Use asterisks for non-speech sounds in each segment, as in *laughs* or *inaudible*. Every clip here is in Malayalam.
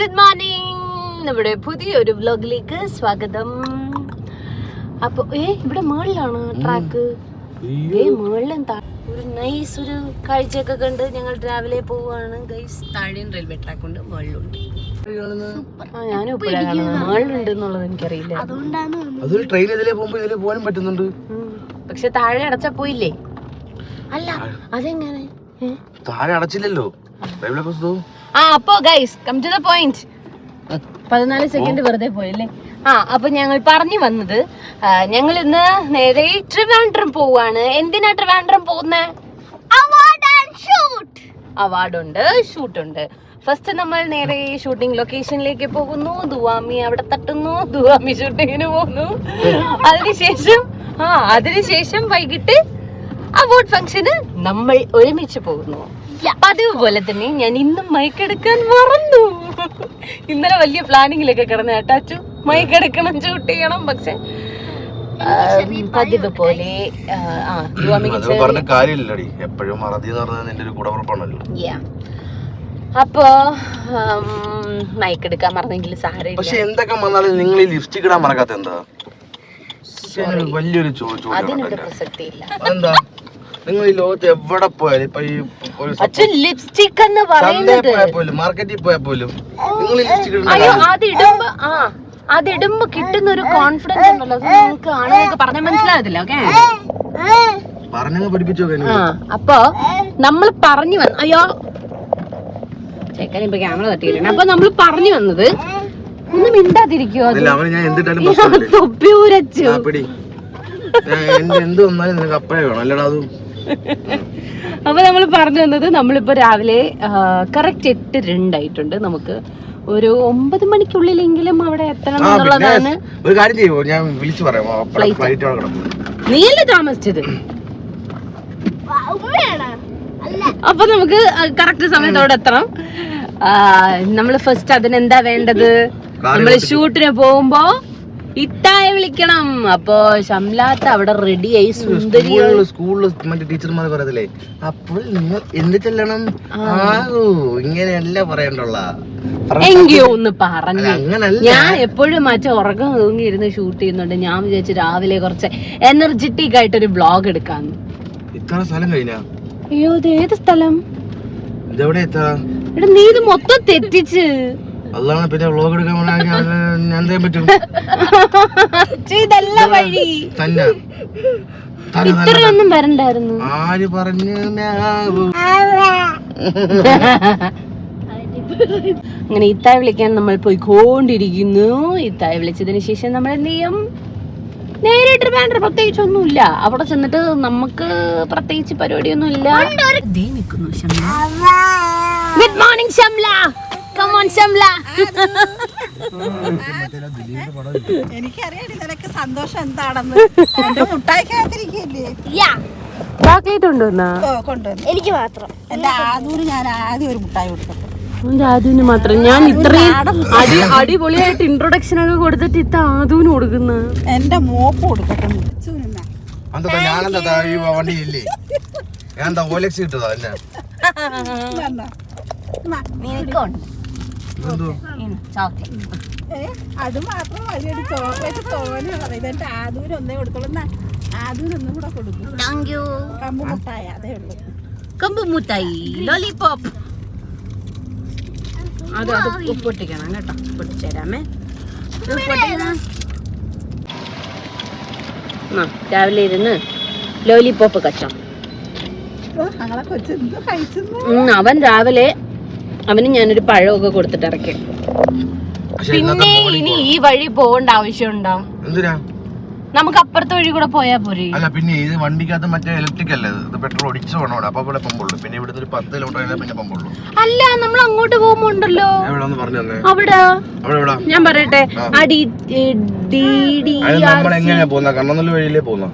ഗുഡ് മോർണിംഗ് നമ്മുടെ പുതിയൊരു വ്ലോഗിലേക്ക് സ്വാഗതം. അപ്പൊ ഏ ഇവിടെ മുകളിലാണ് ട്രാക്ക് ഏ മുകളിലും ഒരു നൈസ് ഒരു കാഴ്ചയൊക്കെ കണ്ട് ഞങ്ങൾ രാവിലെ പോവുകയാണ്. ഗൈസ് താഴെയും റെയിൽവേ ട്രാക്ക് ഉണ്ട് ഞാനും കാണുന്നത് എന്നുള്ളത് എനിക്കറിയില്ല. അതൊരു ട്രെയിൻ ഇതിലേ പോകുമ്പോ ഇതിലേ പോകാനും പറ്റുന്നുണ്ട്. പക്ഷെ താഴെ അടച്ചാ പോയില്ലേ? അല്ല അതെങ്ങനെ? താഴെ അടച്ചില്ലല്ലോ. ആ അപ്പോ guys come to the point പതിനാല് സെക്കൻഡ് വെറുതെ പോയല്ലേ? ആ അപ്പൊ ഞങ്ങൾ പറഞ്ഞു വന്നത് ഞങ്ങൾ ഇന്ന് നേരെ ട്രിവാൻഡ്രം പോവാണ്. എന്തിനാ ട്രിവാൻഡ്രം പോകുന്നേ? ഷൂട്ട് ഉണ്ട് ഫസ്റ്റ് നമ്മൾ നേരെ ഷൂട്ടിംഗ് ലൊക്കേഷനിലേക്ക് പോകുന്നു. ദുവാമി അവിടെ തട്ടുന്നു. ദുവാമി ഷൂട്ടിങ്ങിന് പോകുന്നു. അതിനുശേഷം ആ അതിനുശേഷം വൈകിട്ട് അവാർഡ് ഫംഗ്ഷന് നമ്മൾ ഒരുമിച്ച് പോകുന്നു. പതിവ് പോലെ തന്നെ ഞാൻ ഇന്നും മയക്കെടുക്കാൻ മറന്നു. ഇന്നലെ വലിയ പ്ലാനിങ്ങിലൊക്കെ കിടന്ന അറ്റാച്ചു മയക്കെടുക്കണം ഷൂട്ട് ചെയ്യണം പക്ഷെ പതിവ് പോലെ പറഞ്ഞ കാര്യമില്ലടി. എപ്പോഴും മറതി എന്ന് പറഞ്ഞാൽ നിന്റെ ഒരു കൂടപ്പുറപ്പാണല്ലോ. അപ്പോ എടുക്കാൻ മറന്നെങ്കിൽ സാരമില്ല. പക്ഷെ എന്തൊക്കെ വന്നാലും നിങ്ങൾ ഈ ലിപ്സ്റ്റിക് ഇടാൻ മറക്കാത്ത എന്താ? വലിയൊരു അതിനൊരു എന്റെ. പ്രസക്തി ഇല്ല അതെന്താ? നിങ്ങൾ ഈ ലോകത്ത് എവിടെ പോയാലും ഇപ്പൊ ഈ ഒരു അച്ഛൻ ലിപ്സ്റ്റിക് എന്ന് ചന്തയിൽ പറയുന്നത് പോയാൽ പോലും മാർക്കറ്റിൽ പോയാൽ പോലും നിങ്ങൾ ഈ ലിപ്സ്റ്റിക് ഇടുന്ന അത് ഇടുമ്പോ ആ അത് ഇടുമ്പോ കിട്ടുന്ന ഒരു കോൺഫിഡൻസ് ഉണ്ടല്ലോ. അത് നിങ്ങൾക്ക് ആളുകൾക്ക് പറഞ്ഞാൽ മനസ്സിലാകത്തില്ല ഓക്കെ പറഞ്ഞങ്ങ് പഠിപ്പിച്ചു നോക്കാൻ ആ അപ്പൊ നമ്മൾ പറഞ്ഞു വന്ന അയ്യോ ചേക്കൻ ഇപ്പൊ ക്യാമറ തട്ടിയിട്ടുണ്ട്. അപ്പൊ നമ്മൾ പറഞ്ഞു വന്നത് ഒന്ന് മിണ്ടാതിരിക്കുവോ അത്? അതില്ല അവന് ഞാൻ എന്തിട്ടാലും പ്രശ്നമില്ലേ? തൊപ്പി ഊരച്ചു. ആ പിടി. ഞാൻ എന്ത് എന്ത് വന്നാലും നിനക്ക് അപ്പഴേ വേണം. അല്ലടാ അത് *laughs* അപ്പൊ നമ്മൾ പറഞ്ഞു തന്നത് നമ്മളിപ്പോ രാവിലെ കറക്റ്റ് എട്ട് രണ്ടായിട്ടുണ്ട്. നമുക്ക് ഒരു ഒമ്പത് മണിക്കുള്ളിലെങ്കിലും അവിടെ എത്തണം എന്നുള്ളതാണ് ഒരു കാര്യം ചെയ്യുമോ ഞാൻ വിളിച്ചു പറയാം. നീയല്ലേ താമസിച്ചത്? അപ്പൊ നമുക്ക് കറക്റ്റ് സമയത്തോടെ എത്തണം. നമ്മൾ ഫസ്റ്റ് അതിനെന്താ വേണ്ടത്? നമ്മൾ ഷൂട്ടിന് പോകുമ്പോ ഇത്തായ വിളിക്കണം. അപ്പൊ ശംലാത്ത അവിടെ റെഡിയായി സുന്ദരി സ്കൂളിൽ മറ്റേ ടീച്ചർമാർ പറയത്തില്ലേ? അപ്പോൾ നിങ്ങൾ എന്ത് ചെല്ലണം? ആകൂ ഇങ്ങനെയല്ല പറയണ്ടുള്ള. എങ്കിയോ ഒന്ന് പറഞ്ഞു. ഞാൻ എപ്പോഴും മറ്റേ ഉറക്കം തൂങ്ങിയിരുന്ന് ഷൂട്ട് ചെയ്യുന്നുണ്ട്. ഞാൻ വിചാരിച്ചു രാവിലെ കുറച്ച് എനർജറ്റിക് ആയിട്ടൊരു വ്ളോഗ് എടുക്കാന്ന് ഇത്ര സ്ഥലം കഴിഞ്ഞാ? അയ്യോ ഇത് ഏത് സ്ഥലം? ഇതെവിടെ എത്താ എടാ നീ ഇത് മൊത്തം തെറ്റിച്ച്. അതാണ് പിന്നെ വ്ളോഗ് എടുക്കാൻ വേണമെങ്കിൽ ഞാൻ എന്ത് ചെയ്യാൻ പറ്റും? ഇതല്ല വഴി. തന്നെ. ഇത്രയൊന്നും വരണ്ടായിരുന്നു. ആര് പറഞ്ഞു? അങ്ങനെ ഇത്തായ വിളിക്കാൻ നമ്മൾ പോയിക്കൊണ്ടിരിക്കുന്നു. ഇത്തായ വിളിച്ചതിന് ശേഷം നമ്മൾ എന്ത് ചെയ്യും? നേരിട്ട് വേണ്ട പ്രത്യേകിച്ച് ഒന്നുമില്ല. അവിടെ ചെന്നിട്ട് നമുക്ക് പ്രത്യേകിച്ച് പരിപാടിയൊന്നും ഇല്ല ദേ നിൽക്കുന്നു ഗുഡ് മോർണിംഗ് നിനക്ക് സന്തോഷം എന്താണെന്ന്. എന്റെ മുട്ടായിക്കകത്തിരിക്കല്ലേ ചോക്ലേറ്റ് കൊണ്ടുവന്നാ ഓ കൊണ്ടുവന്നു. എനിക്ക് മാത്രം. എന്റെ ആദൂര് ഞാൻ ആദ്യം ഒരു മുട്ടായി കൊടുക്കട്ടെ ആദുവിന് മാത്രം. ഞാൻ ഇത്രയും അടി അടിപൊളിയായിട്ട് ഇൻട്രൊഡക്ഷൻ ഒക്കെ കൊടുത്തിട്ട് ഇത്ത ആദുവിന് കൊടുക്കുന്ന. എന്റെ മോപ്പ് കൊടുക്കട്ടെ ഞാനെന്താ താ- ഈ വണ്ടി ഇല്ലേ ഞാൻ എന്താ ഓലക്സ് കിട്ടതാ അല്ലേ? ഇതെന്തോ അത് മാത്രം വലിയൊരു ചോക്ലേറ്റ് തോനെ പറയുന്നത്. എന്റെ ആദൂര് ഒന്നേ കൊടുക്കുള്ളൂ. എന്നാ ആദൂര് ഒന്നും കൂടെ കൊടുക്കും. കമ്പ് മുട്ടായ അതേ ഉള്ളൂ. കമ്പ് മുട്ടായി. ലോലിപോപ്പ് അത് അത് പൊട്ടിക്കണം കേട്ടോ. പൊട്ടിച്ചേരാമേ. ആ, രാവിലെ ഇരുന്ന് ലോലിപോപ്പ് കച്ചോ. അവൻ രാവിലെ അവന് ഞാനൊരു പഴമൊക്കെ കൊടുത്തിട്ട് ഇറക്കി. പക്ഷെ ഇന്നത്തെ പിന്നെ ഇനി ഈ വഴി പോകേണ്ട ആവശ്യമുണ്ടോ? എന്തിനാ? നമുക്ക് അപ്പുറത്തെ വഴി കൂടെ പോയാ പോരെ. അല്ല പിന്നെ ഇത് വണ്ടിക്കകത്ത് മറ്റേ ഇലക്ട്രിക് അല്ലേ? ഇത്? ഇത് പെട്രോൾ ഒടിച്ചു വേണം അവിടെ അപ്പൊ ഇവിടെ പമ്പുള്ളൂ. പിന്നെ ഇവിടെ ഒരു പത്ത് കിലോമീറ്റർ പിന്നെ പമ്പുള്ളൂ. അല്ല നമ്മൾ അങ്ങോട്ട് പോകുമ്പോണ്ടല്ലോ. പറഞ്ഞു തന്നെ. അവിടെ? ഞാൻ പറയട്ടെ. ആ. അടി ഡി ഡി നമ്മൾ എങ്ങനെയാ പോകുന്ന? കണ്ണനല്ല വഴിയിലേ പോകുന്ന?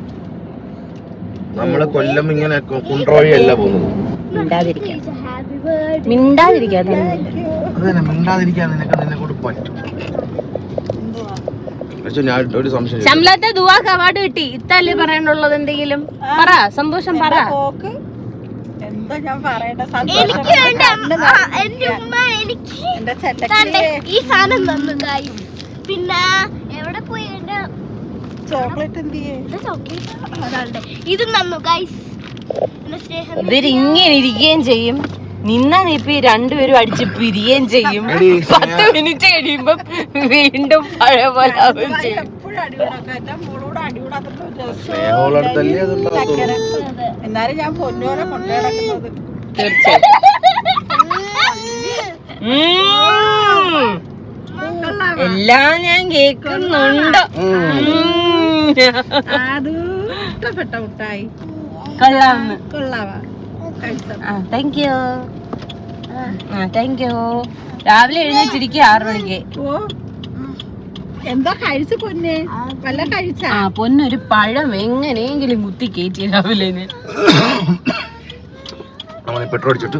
നമ്മൾ കൊല്ലം ഇങ്ങനെ കു- കുണ്ട്ര വഴിയല്ല പോകുന്നത് മിണ്ടാതിരിക്കാതെ അത് തന്നെ മിണ്ടാതിരിക്കാൻ നിനക്ക് നിന്നെ പറ്റും. പക്ഷെ ഞാൻ ഒരു സംശയം ചോദിച്ചോട്ടെ? ശമ്പളത്തെ ദുവാക്ക് അവാർഡ് കിട്ടി ഇത്തല്ലേ പറയാനുള്ളത് എന്തെങ്കിലും? പറ സന്തോഷം പറ. പോക്ക്? എന്താ ഞാൻ പറയണ്ട? സന്തോഷം കണ്ണ് നിറഞ്ഞു. എന്റെ ദാണ്ടെ, ചെല്ലക്കിളിയെ ഈ സാധനം തന്നു guys. പിന്നെ എവിടെ പോയി എന്റെ ചോക്ലേറ്റ് എന്ത് ചെയ്യേ? ചോക്ലേറ്റ് ഇത് തന്നു ഗൈസ് എന്റെ സ്നേഹം ഇവരിങ്ങനെ ഇരിക്കുകയും ചെയ്യും. നിന്നാ ഇപ്പൊ ഈ രണ്ടുപേരും അടിച്ച് പിരിയേം ചെയ്യും. പത്ത് മിനിറ്റ് കഴിയുമ്പോ വീണ്ടും പഴയ പോലെ ആവുകയും ചെയ്യും. എന്നാലും ഞാൻ തീർച്ചയായും. എല്ലാം ഞാൻ കേക്കുന്നുണ്ട്. അത് ഇഷ്ടപ്പെട്ട മുട്ടായി. കൊള്ളാം. കൊള്ളാവാ ആ താങ്ക് യു ആ. താങ്ക് യു രാവിലെ എഴുന്നേറ്റിരിക്കുക ആറു മണിക്ക്. ഓ എന്താ കഴിച്ച പൊന്നെ? വല്ല കഴിച്ചാ? ആ പൊന്നൊരു പഴം എങ്ങനെയെങ്കിലും കുത്തി കയറ്റി രാവിലെ പെട്രോൾ അടിച്ചിട്ട്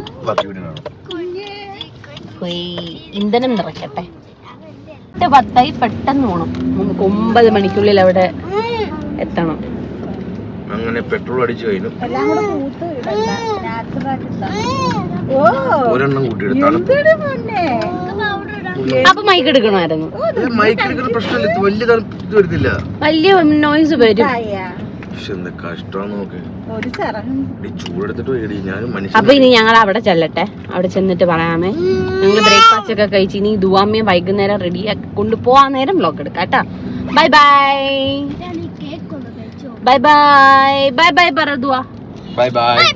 ഇന്ധനം നിറയ്ക്കട്ടെ. എട്ട് പത്തായി പെട്ടെന്ന് പോണം. നമുക്ക് ഒമ്പത് മണിക്കുള്ളിൽ അവിടെ എത്തണം. അങ്ങനെ പെട്രോൾ അടിച്ചു കഴിഞ്ഞു. ഒരെണ്ണം അപ്പൊ മൈക്ക് എടുക്കണമായിരുന്നു. മൈക്ക് എടുക്കുന്ന പ്രശ്നമില്ല. ഇത് വലിയ ഇത് വരുന്നില്ല. വലിയ നോയ്സ് വരും. അപ്പൊ മനുഷ്യൻ ഇനി ഞങ്ങൾ അവിടെ ചെല്ലട്ടെ. അവിടെ ചെന്നിട്ട് പറയാമേ. ഞങ്ങൾ ബ്രേക്ക്ഫാസ്റ്റ് ഒക്കെ കഴിച്ച് ഇനി ദുവാമ്മയെ വൈകുന്നേരം റെഡി കൊണ്ടുപോവാൻ നേരം ബ്ലോക്ക് എടുക്കാം കേട്ടാ. Bye bye bye bye bye bye bye പറ ദുവാ. ബൈ ബൈ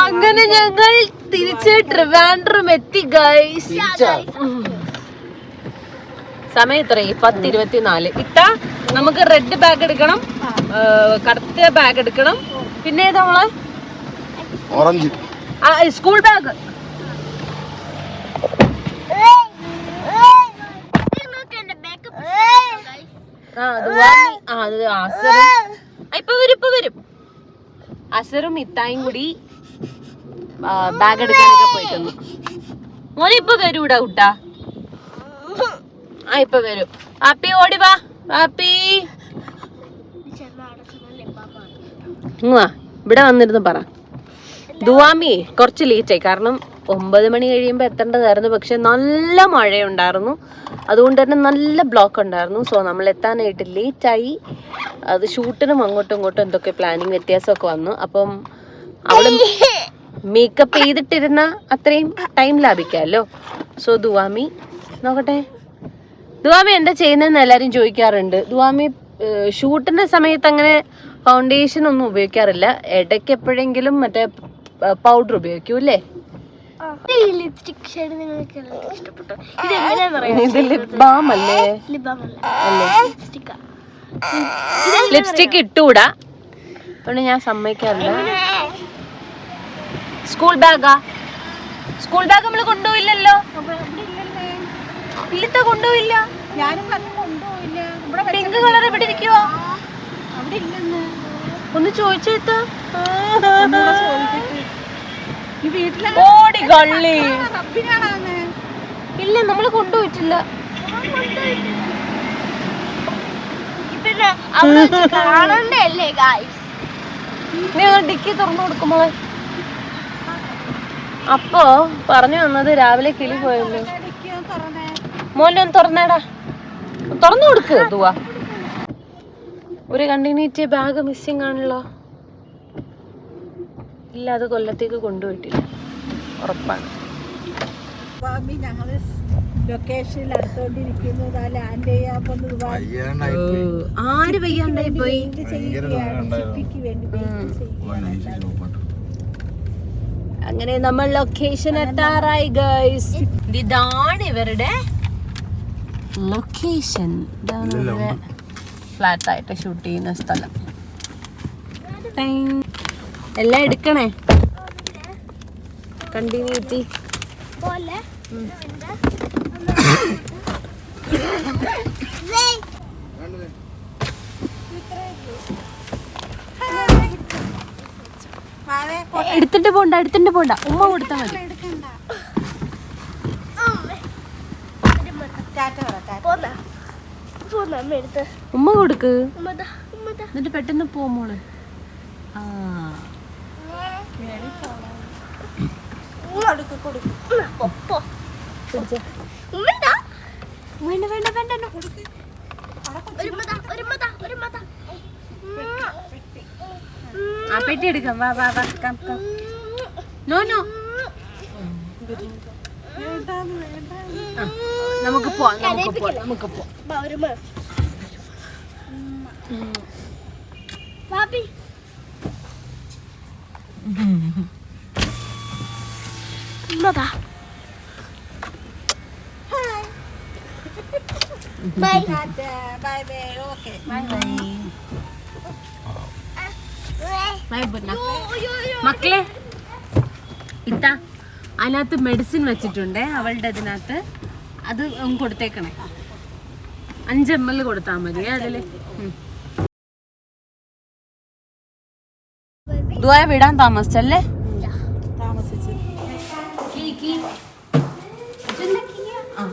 അങ്ങനെ ഞങ്ങൾ തിരിച്ച് ട്രിവാൻഡ്രം എത്തി ഗൈസ് സമയം ഇത്ര പത്ത് ഇരുപത്തിനാല് ഇട്ട നമുക്ക് റെഡ് ബാഗ് എടുക്കണം. കറുത്ത ബാഗ് എടുക്കണം. പിന്നെ ഏതാ നമ്മൾ ഓറഞ്ച് സ്കൂൾ ബാഗ് ദുവാമി ആ അത് അസറും ആ, വരും വരും. അസറും ഇത്തായും കൂടി ബാഗ് എടുക്കാനൊക്കെ പോയിട്ടുണ്ട്. മോനെ ഇപ്പൊ വരൂടാ കുട്ടാ. ആ ഇപ്പൊ വരും. ആപ്പി ഓടി വാ വാ ഇവിടെ വന്നിരുന്ന് പറ. ദുവാമി കുറച്ച് ലേറ്റായി കാരണം ഒമ്പത് മണി കഴിയുമ്പോൾ എത്തേണ്ടതായിരുന്നു. പക്ഷെ നല്ല മഴയുണ്ടായിരുന്നു. അതുകൊണ്ട് തന്നെ നല്ല ബ്ലോക്ക് ഉണ്ടായിരുന്നു. സോ നമ്മൾ എത്താനായിട്ട് ലേറ്റ് ആയി. അത് ഷൂട്ടിനും അങ്ങോട്ടും ഇങ്ങോട്ടും എന്തൊക്കെ പ്ലാനിങ് വ്യത്യാസമൊക്കെ വന്നു. അപ്പം അവൾ മേക്കപ്പ് ചെയ്തിട്ടിരുന്ന അത്രയും ടൈം ലാഭിക്കാമല്ലോ. സോ ദുവാമി നോക്കട്ടെ. ദുവാമി എന്താ ചെയ്യുന്നതെന്ന് എല്ലാവരും ചോദിക്കാറുണ്ട്. ദുവാമി ഷൂട്ടിന്റെ സമയത്ത് അങ്ങനെ ഫൗണ്ടേഷൻ ഒന്നും ഉപയോഗിക്കാറില്ല. ഇടയ്ക്ക് എപ്പോഴെങ്കിലും മറ്റേ പൗഡർ ഉപയോഗിക്കൂ അല്ലേ? ഈ ലിപ്സ്റ്റിക് ഷെയ്ഡ് നിങ്ങൾക്ക് ഇഷ്ടപ്പെട്ടു? ഇത് ഇത് ലിപ് ബാം അല്ലേ? അല്ല. അല്ലേ? ലിപ്സ്റ്റിക്കാ ലിപ്സ്റ്റിക് ഇട്ടുകൂടാ അതുകൊണ്ട് ഞാൻ സമ്മതിക്കാറില്ല. സ്കൂൾ ബാഗാ സ്കൂൾ ബാഗ് നമ്മൾ കൊണ്ടുപോയില്ലല്ലോ. ഇല്ലത്ത കൊണ്ടുപോയില്ല. ഞാനും പറഞ്ഞു കൊണ്ടുപോയില്ല. ഇവിടെ പിങ്ക് കളർ ഇവിടെ ഇരിക്കുവോ? അവിടെ ഇല്ലെന്ന്. ഒന്ന് ചോദിച്ചേത്ത. ഓടി കള്ളി. ഇല്ല നമ്മൾ കൊണ്ടുപോയിട്ടില്ല. പിന്നെ അവിടെ വെച്ച് കാണണ്ടല്ലേ ഗായ്സ് നീ ഡിക്കി തുറന്നു കൊടുക്കുമ്പോ അപ്പോ പറഞ്ഞു വന്നത് രാവിലെ കിളി പോയല്ലോ. മോനെ ഒന്ന് തുറന്നേടാ. തുറന്നു കൊടുക്കുക ദുവാ. ഒരു കണ്ടിന്യൂറ്റി ബാഗ് മിസ്സിംഗ് ആണല്ലോ. ഇല്ല അത് കൊല്ലത്തേക്ക് കൊണ്ടുപോയിട്ടില്ല. ഉറപ്പാണ്. സ്വാമി ലൊക്കേഷനിൽ ലാൻഡ് ചെയ്യാൻ ആര് വയ്യാണ്ടായി പോയി അങ്ങനെ നമ്മൾ ലൊക്കേഷൻ എത്താറായി ഗൈസ് ഇതാണ് ഇവരുടെ ലൊക്കേഷൻ ഇതാണ് ഇവരുടെ ഫ്ലാറ്റ് ആയിട്ട് ഷൂട്ട് ചെയ്യുന്ന സ്ഥലം. എല്ലാം എടുക്കണേ. കണ്ടിന്യൂറ്റി എടുത്തിട്ട് പോണ്ട എടുത്തിട്ട് പോണ്ട. ഉമ്മ കൊടുത്താൽ മതി. ഉമ്മ കൊടുക്ക്. എന്നിട്ട് പെട്ടെന്ന് പോ മോൾ. ആ. വേണ്ട വേണ്ട വേണ്ട എന്നെ കൊടുക്ക്. ആ പെട്ടി എടുക്കാം വാ വാ വാ കം കം നോ നോ നമുക്ക് പോവാം നമുക്ക് പോവാം നമുക്ക് പോവാം മത bye bye bye okay bye ബുന്ന മക്കളെ ഇത്ത അതിനകത്ത് മെഡിസിൻ വെച്ചിട്ടുണ്ട് അവളുടെ അതിനകത്ത് അത് കൊടുത്തേക്കണേ. അഞ്ച് എം എൽ കൊടുത്താൽ മതി അതിൽ. ഉം. ദുആ വിടാൻ താമസിച്ചല്ലേ താമസിച്ച് ആ,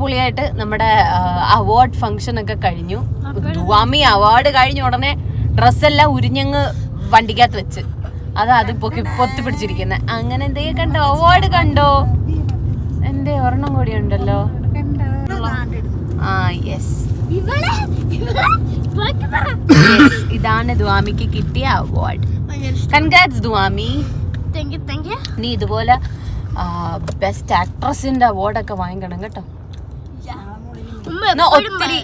അടിപൊളിയായിട്ട് നമ്മുടെ അവാർഡ് ഫംഗ്ഷൻ ഒക്കെ കഴിഞ്ഞു. ദുവാമി അവാർഡ് കഴിഞ്ഞ ഉടനെ ഡ്രസ്സെല്ലാം ഉരിഞ്ഞങ്ങ് വണ്ടിക്കകത്ത് വെച്ച്. അതാ അത് പൊക്കി പൊത്തി പിടിച്ചിരിക്കുന്നത് അങ്ങനെ എന്തേ കണ്ടോ? അവാർഡ് കണ്ടോ? എന്തേ ഒരെണ്ണം കൂടി ഉണ്ടല്ലോ. ആ യെസ് ഇതാണ് ദുവാമിക്ക് കിട്ടിയ അവാർഡ് കൺഗ്രാറ്റ്സ് ദുവാമി. നീ ഇതുപോലെ ബെസ്റ്റ് ആക്ട്രസിന്റെ അവാർഡൊക്കെ വാങ്ങിക്കണം കേട്ടോ. ഉമ്മ എപ്പോഴും ഒത്തിരി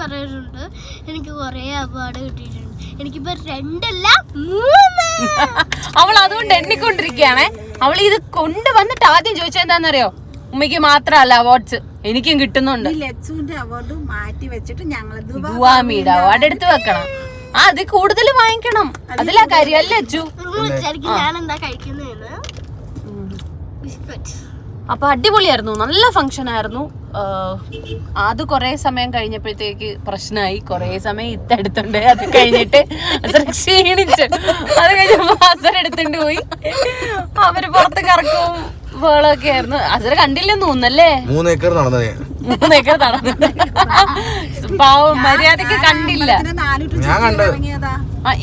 പറയാറുണ്ട് എനിക്ക് കൊറേ അവാർഡ് കിട്ടിയിട്ടുണ്ട്. എനിക്കിപ്പോ രണ്ടല്ല മൂന്ന്. *laughs* അവൾ അതുകൊണ്ട് എണ്ണിക്കൊണ്ടിരിക്കുകയാണേ. അവൾ ഇത് കൊണ്ടുവന്നിട്ട് ആദ്യം ചോദിച്ചത് എന്താണെന്നറിയോ? ഉമ്മയ്ക്ക് മാത്രമല്ല അവാർഡ്സ് എനിക്കും കിട്ടുന്നുണ്ട്. ലച്ചുവിന്റെ അവാർഡ് മാറ്റി വെച്ചിട്ട് ഞങ്ങൾ അവാർഡ് എടുത്ത് വെക്കണം. ആ അത് കൂടുതൽ വാങ്ങിക്കണം. അതിലാ കാര്യം അല്ലേ അച്ചു അപ്പൊ അടിപൊളിയായിരുന്നു. നല്ല ഫംഗ്ഷൻ ആയിരുന്നു. അത് കുറെ സമയം കഴിഞ്ഞപ്പോഴത്തേക്ക് പ്രശ്നമായി. കുറെ സമയം ഇത്തെടുത്തുണ്ട് അത് കഴിഞ്ഞിട്ട് അസർ ക്ഷീണിച്ചു. അത് കഴിഞ്ഞപ്പോ അസർ എടുത്തോണ്ട് പോയി. അവർ പുറത്ത് കറക്കവും വേളൊക്കെ ആയിരുന്നു. അസർ കണ്ടില്ലെന്ന് തോന്നല്ലേ മൂന്ന് ഏക്കർ നടന്നത്. മൂന്നേക്കർ നടന്നു പാവം മര്യാദയ്ക്ക് കണ്ടില്ല. ഞാൻ കണ്ടത്.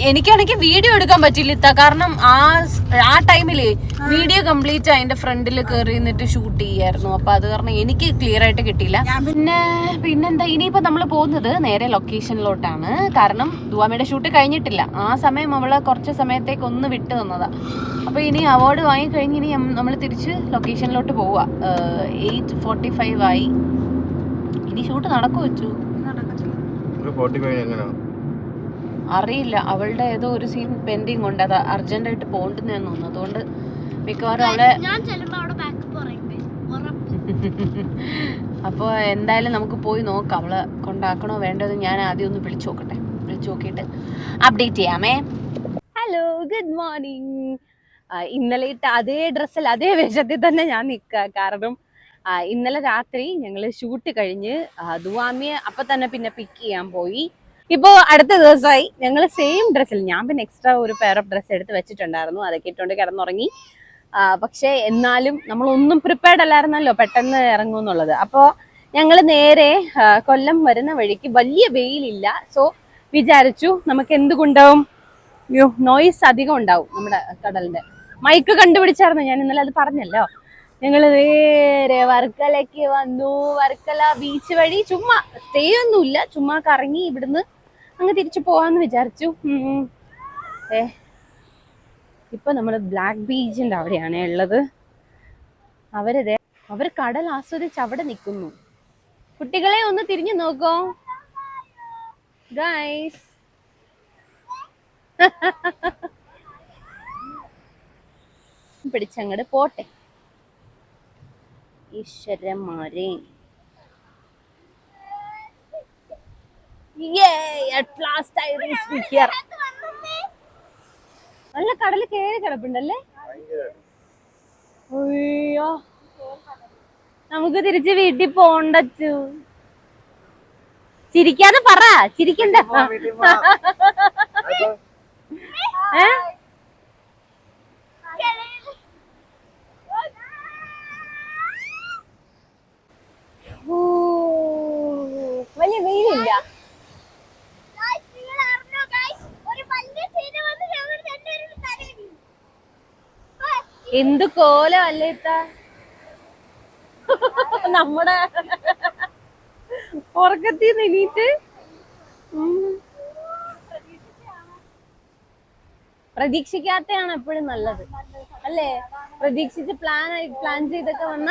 എനിക്കാണെങ്കിൽ വീഡിയോ എടുക്കാൻ പറ്റില്ല ഇത്ത. കാരണം ആ ആ ടൈമിൽ വീഡിയോ കംപ്ലീറ്റ് അതിന്റെ ഫ്രണ്ടിൽ കയറി നിന്നിട്ട് ഷൂട്ട് ചെയ്യായിരുന്നു. അപ്പൊ അത് കാരണം എനിക്ക് ക്ലിയർ ആയിട്ട് കിട്ടിയില്ല. പിന്നെ പിന്നെന്താ ഇനിയിപ്പോ നമ്മൾ പോകുന്നത് നേരെ ലൊക്കേഷനിലോട്ടാണ് കാരണം ദുവാമയുടെ ഷൂട്ട് കഴിഞ്ഞിട്ടില്ല. ആ സമയം അവൾ കുറച്ച് സമയത്തേക്ക് ഒന്ന് വിട്ടു തന്നതാ അപ്പൊ ഇനി അവാർഡ് വാങ്ങി കഴിഞ്ഞ് ഇനി നമ്മൾ തിരിച്ച് ലൊക്കേഷനിലോട്ട് പോവാ. എയ്റ്റ് ഫോർട്ടി ഫൈവ് ആയി. ഇനി ഷൂട്ട് നടക്കുവച്ചു നടക്കത്തില്ല. 45 എങ്ങനെയാ അറിയില്ല. അവളുടെ ഏതോ ഒരു സീൻ പെൻഡിങ് ഉണ്ട്. അത് അർജന്റ് ആയിട്ട് പോകണ്ടെന്ന് തോന്നുന്നു. അതുകൊണ്ട് മിക്കവാറും അവളെ *laughs* അപ്പോൾ എന്തായാലും നമുക്ക് പോയി നോക്കാം. അവളെ കൊണ്ടാക്കണോ വേണ്ടത് ഞാൻ ആദ്യം ഒന്ന് വിളിച്ചു നോക്കട്ടെ. വിളിച്ചു നോക്കിയിട്ട് അപ്ഡേറ്റ് ചെയ്യാമേ. ഹലോ ഗുഡ് മോർണിംഗ് ഇന്നലെ ഇട്ട അതേ ഡ്രസ്സിൽ അതേ വേഷത്തിൽ തന്നെ ഞാൻ നിൽക്കുക കാരണം ഇന്നലെ രാത്രി ഞങ്ങൾ ഷൂട്ട് കഴിഞ്ഞ് ദുവാമിയെ അപ്പം തന്നെ പിന്നെ പിക്ക് ചെയ്യാൻ പോയി. ഇപ്പോൾ അടുത്ത ദിവസമായി ഞങ്ങൾ സെയിം ഡ്രസ്സിൽ ഞാൻ പിന്നെ എക്സ്ട്രാ ഒരു പെയർ ഓഫ് ഡ്രസ്സ് എടുത്ത് വെച്ചിട്ടുണ്ടായിരുന്നു. അതൊക്കെ ഇട്ടുകൊണ്ട് കിടന്നുറങ്ങി. പക്ഷെ എന്നാലും നമ്മളൊന്നും പ്രിപ്പയർഡ് അല്ലായിരുന്നല്ലോ പെട്ടെന്ന് ഇറങ്ങുമെന്നുള്ളത് അപ്പോൾ ഞങ്ങൾ നേരെ കൊല്ലം വരുന്ന വഴിക്ക് വലിയ വെയിലില്ല. സോ വിചാരിച്ചു നമുക്ക് എന്തുകൊണ്ടാവും? അയ്യോ നോയിസ് അധികം ഉണ്ടാവും നമ്മുടെ കടലിന്റെ. മൈക്ക് കണ്ടുപിടിച്ചായിരുന്നു ഞാൻ ഇന്നലെ അത് പറഞ്ഞല്ലോ. ഞങ്ങൾ നേരെ വർക്കലയ്ക്ക് വന്നു. വർക്കല ബീച്ച് വഴി ചുമ്മാ സ്റ്റേ ഒന്നുമില്ല. ചുമ്മാ കറങ്ങി ഇവിടുന്ന് അങ്ങ് തിരിച്ചു പോവാന്ന് വിചാരിച്ചു. ഏ. ഇപ്പൊ നമ്മൾ ബ്ലാക്ക് ബീച്ചിന്റെ അവിടെയാണ് ഉള്ളത്. അവരതെ അവർ കടൽ ആസ്വദിച്ച് അവിടെ നിൽക്കുന്നു. കുട്ടികളെ ഒന്ന് തിരിഞ്ഞു നോക്കോ. ഗൈസ് പിടിച്ചങ്ങട് പോട്ടെ. ഈശ്വരന്മാരെ. നല്ല കടൽ കേറി കിടപ്പുണ്ടല്ലേ? അയ്യോ. നമുക്ക് തിരിച്ച് വീട്ടിൽ പോണ്ടച്ചു ചിരിക്കാതെ പറ ചിരിക്കണ്ട. ഏ? വലിയ വെയിലില്ല Guys, നിങ്ങൾ അറിഞ്ഞോ guys? ഒരു വലിയ സീന വന്ന് ഞങ്ങൾ രണ്ടുപേരും തലയിടി. എന്ത് കോലം അല്ലേ ഇത്ത? നമ്മുടെ ഉറക്കത്തിൽ ഉം. പ്രതീക്ഷിക്കാത്തയാണ് എപ്പോഴും നല്ലത്. അല്ലേ? പ്രതീക്ഷിച്ച് പ്ലാൻ പ്ലാൻ ചെയ്തൊക്കെ വന്ന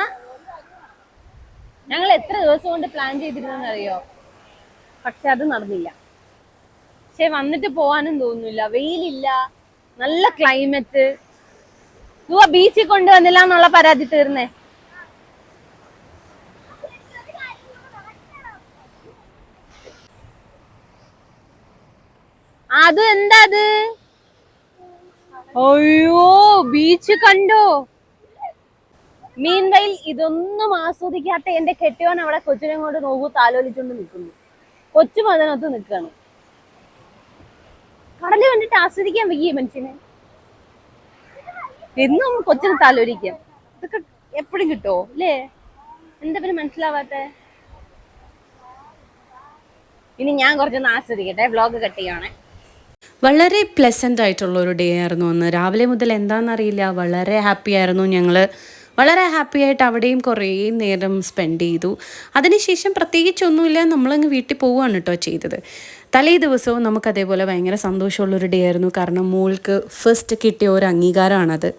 ഞങ്ങൾ എത്ര ദിവസം കൊണ്ട് പ്ലാൻ ചെയ്തിരുന്നെന്ന് അറിയോ പക്ഷെ അത് നടന്നില്ല. പക്ഷെ വന്നിട്ട് പോവാനും തോന്നുന്നില്ല. വെയിലില്ല. നല്ല ക്ലൈമറ്റ് ദുവ ബീച്ചിൽ കൊണ്ടുവന്നില്ല എന്നുള്ള പരാതി തീർന്നേ. അത് എന്താ അത്? അയ്യോ ബീച്ച് കണ്ടോ? മീൻവയിൽ ഇതൊന്നും ആസ്വദിക്കാത്ത എന്റെ കെട്ടിയോൻ അവിടെ കൊച്ചിനെ കൊണ്ട് നോക്കൂ താലോലിച്ചുകൊണ്ട് നിൽക്കുന്നു. കൊച്ചു മതനത്ത് നിൽക്കാണ് കടൽ കണ്ടിട്ട് ആസ്വദിക്കാൻ വയ്യേ മനുഷ്യന്? എന്നും കൊച്ചിന് താലോലിക്കാം. ഇതൊക്കെ എപ്പോഴും കിട്ടോ അല്ലേ? എന്താ പിന്നെ മനസ്സിലാവാത്ത? ഇനി ഞാൻ കുറച്ചൊന്ന് ആസ്വദിക്കട്ടെ വ്ലോഗ് കട്ട് ചെയ്യണേ വളരെ പ്ലസന്റ് ആയിട്ടുള്ള ഒരു ഡേ ആയിരുന്നു അന്ന്. രാവിലെ മുതൽ എന്താണെന്നറിയില്ല വളരെ ഹാപ്പി ആയിരുന്നു ഞങ്ങൾ വളരെ ഹാപ്പി ആയിട്ട് അവിടെയും കുറേ നേരം സ്പെൻഡ് ചെയ്തു. അതിനുശേഷം പ്രത്യേകിച്ചൊന്നുമില്ല നമ്മളങ്ങ് വീട്ടിൽ പോവുകയാണ് കേട്ടോ ചെയ്തത്. തലേ ദിവസവും നമുക്ക് അതേപോലെ ഭയങ്കര സന്തോഷമുള്ളൊരു ഡേ ആയിരുന്നു. കാരണം മോൾക്ക് ഫസ്റ്റ് കിട്ടിയ ഒരു അംഗീകാരമാണത്.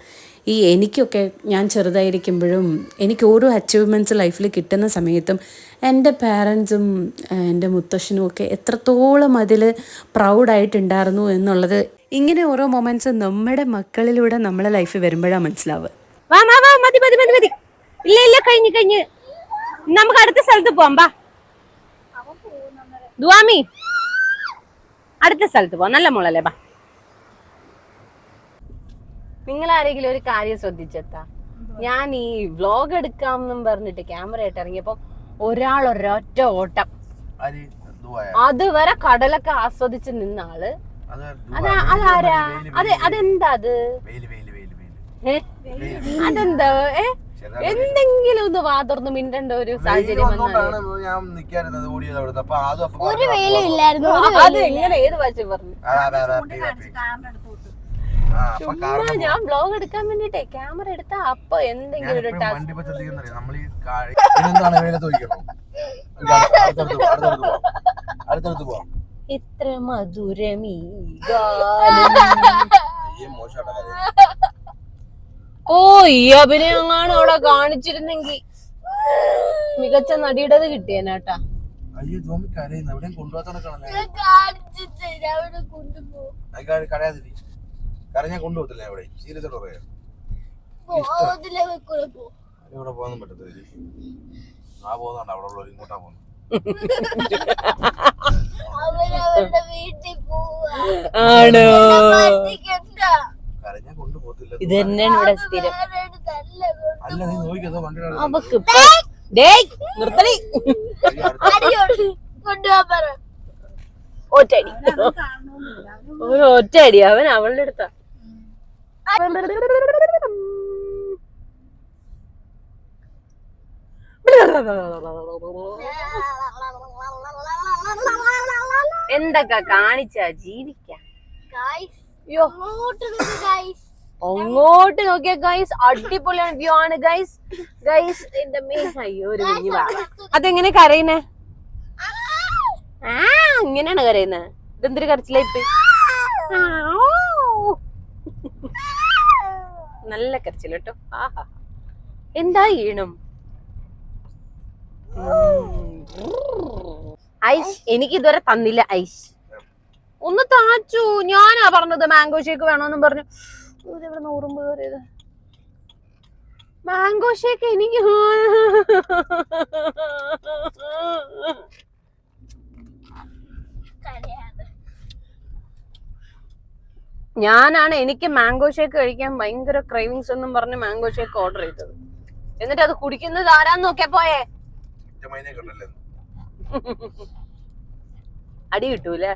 ഈ എനിക്കൊക്കെ ഞാൻ ചെറുതായിരിക്കുമ്പോഴും എനിക്ക് ഓരോ അച്ചീവ്മെന്റ്സ് ലൈഫിൽ കിട്ടുന്ന സമയത്തും എന്റെ പാരൻസും എന്റെ മുത്തശ്ശനും ഒക്കെ എത്രത്തോളം അതിൽ പ്രൗഡായിട്ടുണ്ടായിരുന്നു എന്നുള്ളത് ഇങ്ങനെ ഓരോ മൊമെന്റ്സ് നമ്മുടെ മക്കളിലൂടെ നമ്മളെ ലൈഫിൽ വരുമ്പോഴാണ് മനസ്സിലാവുക. വാ വാ ഇല്ല ഇല്ല നമുക്ക് അടുത്ത സ്ഥലത്ത് പോവാം അടുത്ത സ്ഥലത്ത് പോവാം. നല്ല മോളല്ലേ ബാ. നിങ്ങൾ ആരെങ്കിലും ഒരു കാര്യം ശ്രദ്ധിച്ചെത്താ? ഞാൻ ഈ വ്ലോഗ് എടുക്കാമെന്നും പറഞ്ഞിട്ട് ക്യാമറ ആയിട്ട് ഇറങ്ങിയപ്പോ ഒരാൾ ഒരൊറ്റ ഓട്ടം. അതുവരെ കടലൊക്കെ ആസ്വദിച്ച് നിന്ന ആൾ. അത് അതാ അതാരാ? അതെ അതെന്താ അത്? വെയിൽ വെയിൽ വെയിൽ വെയിൽ. ഏ? അതെന്താ? ഏ? എന്തെങ്കിലും ഒന്ന് വാതുറന്ന് മിണ്ടണ്ട ഒരു സാഹചര്യം ഞാൻ ഓടിയത് അവിടുന്ന്. അപ്പൊ ഒരു വെയിലും ഇല്ലായിരുന്നു അത് എങ്ങനെ ഏത് ഭാഷ പറഞ്ഞു? ചുമ്മാ ഞാൻ ബ്ലോഗ് എടുക്കാൻ വേണ്ടിട്ടേ ക്യാമറ എടുത്താ അപ്പൊ എന്തെങ്കിലും ഒരു ടാസ്ക് അടുത്തടുത്ത് പോവാം ഇത്ര മധുരമീ *laughs* കാര്യം. ഓ ഈ അഭിനയങ്ങാണ് അവിടെ കാണിച്ചിരുന്നെങ്കി. മികച്ച നടിയുടേത് കിട്ടിയേനാട്ടാ അയ്യോ ജോമി കരയുന്നു. എവിടെയും അവിടെ കൊണ്ടുപോകത്തില്ല എവിടെ പറയാം. ഇവിടെ പോകാനും പറ്റത്തില്ല ആ പോകുന്നുണ്ട് ഉള്ളവർ ഇങ്ങോട്ടാ ആണോ? കരഞ്ഞാ കൊണ്ടുപോകത്തില്ല ഇത് തന്നെയാണ് ഇവിടെ സ്ഥിരം. അല്ല നീ നോക്കിയതോ വണ്ടിയുടെ അവക്ക് ഇപ്പൊ- ഡേയ് പറ. ഒറ്റടി ഒരു ഒറ്റടി അവൻ അവളുടെ അടുത്താ. എന്തൊക്കെ കാണിച്ചാ ജീവിക്കാം ഗൈസ് അയ്യോ. അങ്ങോട്ട് നോക്കിയ ഗൈസ് അടിപൊളിയാണ് വ്യൂ ആണ് ഗൈസ് ഗൈസ് എന്റെ മേ അയ്യോ ഒരു കുഞ്ഞു അതെങ്ങനെ കരയുന്നേ? ആ. ഇങ്ങനെയാണ് കരയുന്നത് ഇതെന്തൊരു കരച്ചിലായിപ്പ് നല്ല കരച്ചിൽ കേട്ടോ. ആഹാ എന്താ ഈണം? ഐസ് എനിക്ക് ഇതുവരെ തന്നില്ല ഐസ് ഒന്ന് താച്ചു. ഞാനാ പറഞ്ഞത് മാംഗോ ഷേക്ക് വേണമെന്നും പറഞ്ഞു. ഇവിടെ നൂറുമ്പ് കയറിയത്. മാംഗോ ഷേക്ക് എനിക്ക് ഞാനാണ് എനിക്ക് മാംഗോ ഷേക്ക് കഴിക്കാൻ ഭയങ്കര ക്രൈവിങ്സ് എന്നും പറഞ്ഞ് മാംഗോ ഷേക്ക് ഓർഡർ ചെയ്തത്. എന്നിട്ട് അത് കുടിക്കുന്നത് ആരാന്ന് നോക്കിയാ *laughs* പോയേ ഒറ്റ മൈനെ കണ്ടല്ലേ അടി കിട്ടൂലേ?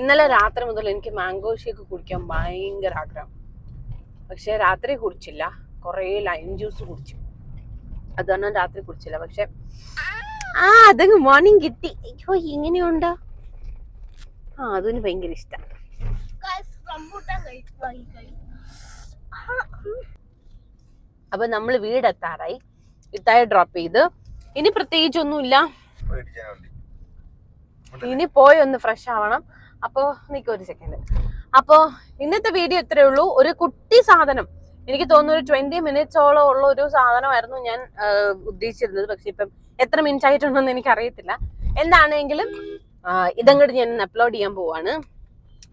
ഇന്നലെ രാത്രി മുതൽ എനിക്ക് മാംഗോ ഷേക്ക് കുടിക്കാൻ ഭയങ്കര ആഗ്രഹം. പക്ഷെ രാത്രി കുടിച്ചില്ല. കുറേ ലൈം ജ്യൂസ് കുടിച്ചു. അതാണ് രാത്രി കുടിച്ചില്ല. പക്ഷെ ആ അതങ്ങ് മോർണിംഗ് കിട്ടി. അയ്യോ ഇങ്ങനെയുണ്ടോ? ആ അതിന് ഭയങ്കര ഇഷ്ടം. ഗൈസ് റംബൂട്ടാൻ കഴിച്ചു വാങ്ങി കഴിച്ചു അപ്പൊ നമ്മൾ വീടെത്താറായി. ഇത്തായ ഡ്രോപ്പ് ചെയ്ത് ഇനി പ്രത്യേകിച്ചൊന്നുമില്ല. ഒന്നുമില്ല ഇനി പോയി ഒന്ന് ഫ്രഷ് ആവണം. അപ്പോ നിക്ക് ഒരു സെക്കൻഡ് അപ്പോ ഇന്നത്തെ വീഡിയോ ഇത്രേ ഉള്ളൂ. ഒരു കുട്ടി സാധനം. എനിക്ക് തോന്നുന്നു ഒരു ട്വന്റി മിനിറ്റ്സോളം ഉള്ള ഒരു സാധനമായിരുന്നു ഞാൻ ഉദ്ദേശിച്ചിരുന്നത്. പക്ഷെ ഇപ്പം എത്ര മിനിറ്റ് ആയിട്ടുണ്ടെന്ന് എനിക്ക് അറിയത്തില്ല എന്താണെങ്കിലും ഇതങ്ങോട്ട് ഞാൻ അപ്ലോഡ് ചെയ്യാൻ പോവാണ്.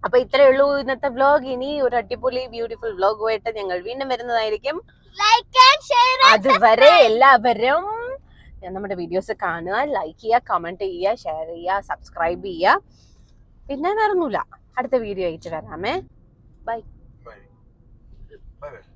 അപ്പൊ ഇത്രേ ഉള്ളൂ ഇന്നത്തെ വ്ലോഗ് ഇനി ഒരു അടിപൊളി ബ്യൂട്ടിഫുൾ വ്ലോഗുമായിട്ട് ഞങ്ങൾ വീണ്ടും വരുന്നതായിരിക്കും. ലൈക്ക് ആൻഡ് ഷെയർ അതുവരെ എല്ലാവരും നമ്മുടെ വീഡിയോസ് കാണുക ലൈക്ക് ചെയ്യുക കമന്റ് ചെയ്യുക ഷെയർ ചെയ്യുക സബ്സ്ക്രൈബ് ചെയ്യുക. പിന്നെ വേറൊന്നുമില്ല. അടുത്ത വീഡിയോ ആയിട്ട് വരാമേ. By bye by